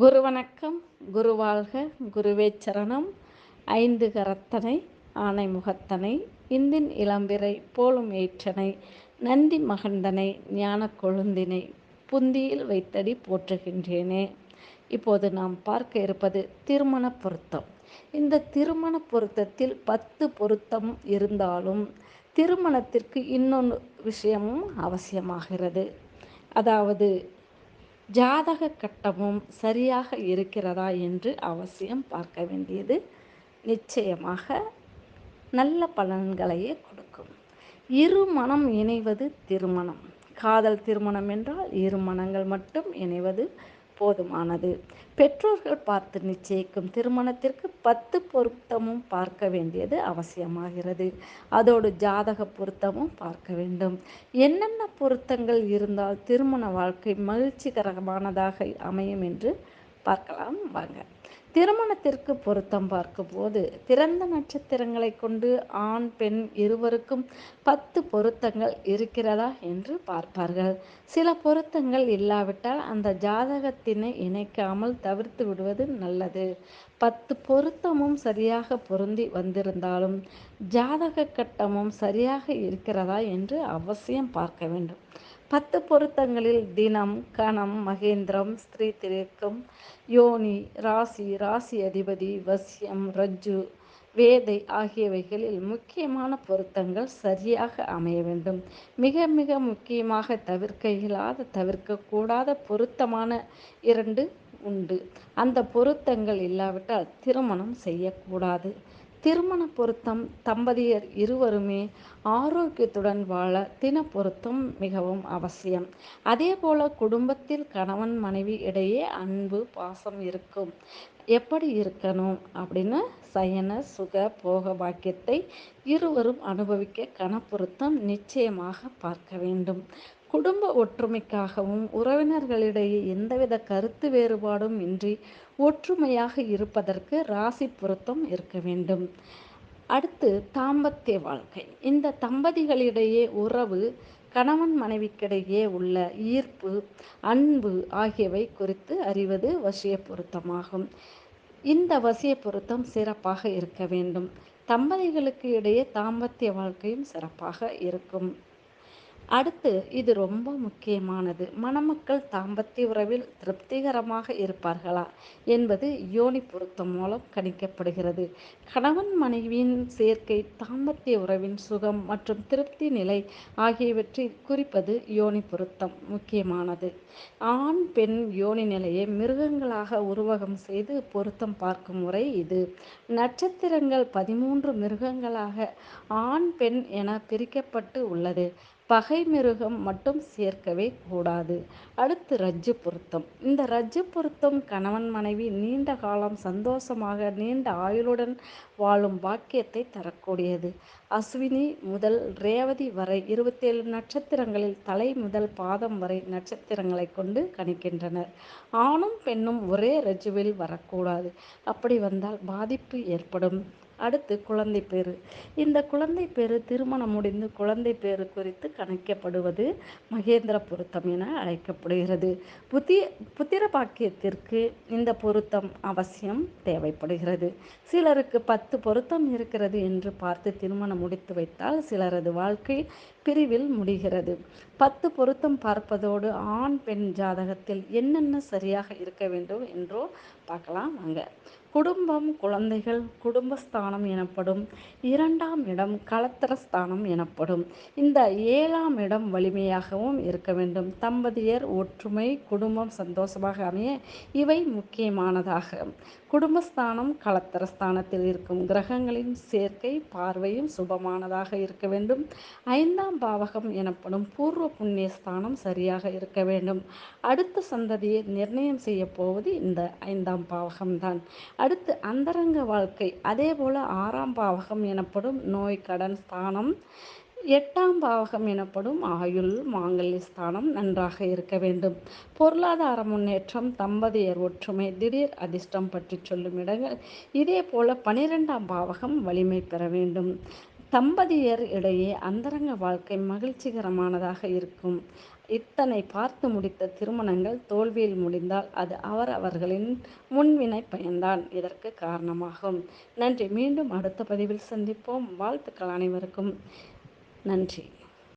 குரு வணக்கம் குருவாழ்க குருவே சரணம். ஐந்து கரத்தனை ஆனை முகத்தனை இந்தின் இளம்பிறை போலும் ஏற்றனை நந்தி மகந்தனை ஞான கொழுந்தினை புந்தியில் வைத்தடி போற்றுகின்றேனே. இப்போது நாம் பார்க்க இருப்பது திருமண பொருத்தம். இந்த திருமண பொருத்தத்தில் பத்து பொருத்தம் இருந்தாலும் திருமணத்திற்கு இன்னொன்று விஷயமும் அவசியமாகிறது. அதாவது ஜாதக கட்டமும் சரியாக இருக்கிறதா என்று அவசியம் பார்க்க வேண்டியது நிச்சயமாக நல்ல பலன்களையே கொடுக்கும். இரு மனம் இணைவது திருமணம். காதல் திருமணம் என்றால் இரு மனங்கள் மட்டும் இணைவது போதுமானது பெற்றோர்கள் பார்த்து நிச்சயிக்கும் திருமணத்திற்கு பத்து பொருத்தமும் பார்க்க வேண்டியது அவசியமாகிறது. அதோடு ஜாதக பொருத்தமும் பார்க்க வேண்டும். என்னென்ன பொருத்தங்கள் இருந்தால் திருமண வாழ்க்கை மகிழ்ச்சிகரமானதாக அமையும் என்று பார்க்கலாம் வாங்க. திருமணத்திற்கு பொருத்தம் பார்க்கும்போது திறந்த நட்சத்திரங்களை கொண்டு ஆண் பெண் இருவருக்கும் பத்து பொருத்தங்கள் இருக்கிறதா என்று பார்ப்பார்கள். சில பொருத்தங்கள் இல்லாவிட்டால் அந்த ஜாதகத்தினை இணைக்காமல் தவிர்த்து விடுவது நல்லது. பத்து பொருத்தமும் சரியாக பொருந்தி வந்திருந்தாலும் ஜாதக கட்டமும் சரியாக இருக்கிறதா என்று அவசியம் பார்க்க வேண்டும். பத்து பொருத்தங்களில் தினம் கணம் மகேந்திரம் ஸ்திரீ திரேக்கம் யோனி ராசி ராசி அதிபதி வசியம் ரஜ்ஜு வேதை ஆகியவைகளில் முக்கியமான பொருத்தங்கள் சரியாக அமைய வேண்டும். மிக மிக முக்கியமாக தவிர்க்க இயலாத தவிர்க்கக்கூடாத பொருத்தமான இரண்டு உண்டு. அந்த பொருத்தங்கள் இல்லாவிட்டால் திருமணம் செய்யக்கூடாது. திருமண பொருத்தம் தம்பதியர் இருவருமே ஆரோக்கியத்துடன் வாழ தின பொருத்தம் மிகவும் அவசியம். அதே போல குடும்பத்தில் கணவன் மனைவி இடையே அன்பு பாசம் இருக்கும். எப்படி இருக்கணும்? அப்படின்னு சயன சுக போக பாக்கியத்தை இருவரும் அனுபவிக்க கணப்பொருத்தம் நிச்சயமாக பார்க்க வேண்டும். குடும்ப ஒற்றுமைக்காகவும் உறவினர்களிடையே எந்தவித கருத்து வேறுபாடும் இன்றி ஒற்றுமையாக இருப்பதற்கு ராசி பொருத்தம் இருக்க வேண்டும். அடுத்து தாம்பத்திய வாழ்க்கை. இந்த தம்பதிகளிடையே உறவு கணவன் மனைவிக்கிடையே உள்ள ஈர்ப்பு அன்பு ஆகியவை குறித்து அறிவது வசிய பொருத்தமாகும். இந்த வசிய பொருத்தம் சிறப்பாக இருக்க வேண்டும். தம்பதிகளுக்கு இடையே தாம்பத்திய வாழ்க்கையும் சிறப்பாக இருக்கும். அடுத்து இது ரொம்ப முக்கியமானது. மணமக்கள் தாம்பத்திய உறவில் திருப்திகரமாக இருப்பார்களா என்பது யோனி பொருத்தம் மூலம் கணிக்கப்படுகிறது. கணவன் மனைவியின் சேர்க்கை தாம்பத்திய உறவின் சுகம் மற்றும் திருப்தி நிலை ஆகியவற்றை குறிப்பது யோனி பொருத்தம் முக்கியமானது. ஆண் பெண் யோனி நிலையை மிருகங்களாக உருவகம் செய்து பொருத்தம் பார்க்கும் முறை இது. நட்சத்திரங்கள் பதிமூன்று மிருகங்களாக ஆண் பெண் என பிரிக்கப்பட்டு உள்ளது. பகை மிருகம் மட்டும் சேர்க்கவே கூடாது. அடுத்து ரஜ்ஜு பொருத்தம். இந்த ரஜ்ஜு பொருத்தம் கணவன் மனைவி நீண்ட காலம் சந்தோஷமாக நீண்ட ஆயுளுடன் வாழும் பாக்கியத்தை தரக்கூடியது. அஸ்வினி முதல் ரேவதி வரை இருபத்தேழு நட்சத்திரங்களில் தலை முதல் பாதம் வரை நட்சத்திரங்களை கொண்டு கணிக்கின்றனர். ஆணும் பெண்ணும் ஒரே ரஜுவில் வரக்கூடாது. அப்படி வந்தால் பாதிப்பு ஏற்படும். அடுத்து குழந்தை பேர் இந்த குழந்தை பேரு திருமணம் முடிந்து குழந்தை பேரு குறித்து கணிக்கப்படுவது மகேந்திர பொருத்தம் என அழைக்கப்படுகிறது. புத்திய புத்திர பாக்கியத்திற்கு இந்த பொருத்தம் அவசியம் தேவைப்படுகிறது. சிலருக்கு பத்து பொருத்தம் இருக்கிறது என்று பார்த்து திருமணம் முடித்து வைத்தால் சிலரது வாழ்க்கை பிரிவில் முடிகிறது. பத்து பொருத்தம் பார்ப்பதோடு ஆண் பெண் ஜாதகத்தில் என்னென்ன சரியாக இருக்க வேண்டும் என்றோ பார்க்கலாம். வாங்க. குடும்பம் குழந்தைகள் குடும்பஸ்தானம் எனப்படும் இரண்டாம் இடம் களத்திரஸ்தானம் எனப்படும். இந்த ஏழாம் இடம் வலிமையாகவும் இருக்க வேண்டும். தம்பதியர் ஒற்றுமை குடும்பம் சந்தோஷமாக அமைய இவை முக்கியமானதாக. குடும்பஸ்தானம் களத்திரஸ்தானத்தில் இருக்கும். கிரகங்களின் சேர்க்கை பார்வையும் சுபமானதாக இருக்க வேண்டும். ஐந்தாம் பாவகம் எனப்படும் பூர்வ புண்ணியஸ்தானம் சரியாக இருக்க வேண்டும். அடுத்த சந்ததியை நிர்ணயம் செய்ய போவது இந்த ஐந்தாம் பாவகம்தான். அடுத்து அந்தரங்க வாழ்க்கை. அதே போல் ஆறாம் பாவகம் எனப்படும் நோய் கடன் ஸ்தானம். எட்டாம் பாவகம் எனப்படும் ஆயுள் மாங்கல்ய ஸ்தானம் நன்றாக இருக்க வேண்டும். பொருளாதார முன்னேற்றம் தம்பதியர் ஒற்றுமை திடீர் அதிர்ஷ்டம் பற்றி சொல்லும் இடங்கள். இதே போல பனிரெண்டாம் பாவகம் வலிமை பெற வேண்டும். தம்பதியர் இடையே அந்தரங்க வாழ்க்கை மகிழ்ச்சிகரமானதாக இருக்கும். இத்தனை பார்த்து முடித்த திருமணங்கள் தோல்வியில் முடிந்தால் அது அவர் அவர்களின் முன்வினை பயன்தான் இதற்கு காரணமாகும். நன்றி. மீண்டும் அடுத்த பதிவில் சந்திப்போம். வாழ்த்துக்கள் அனைவருக்கும். நன்றி.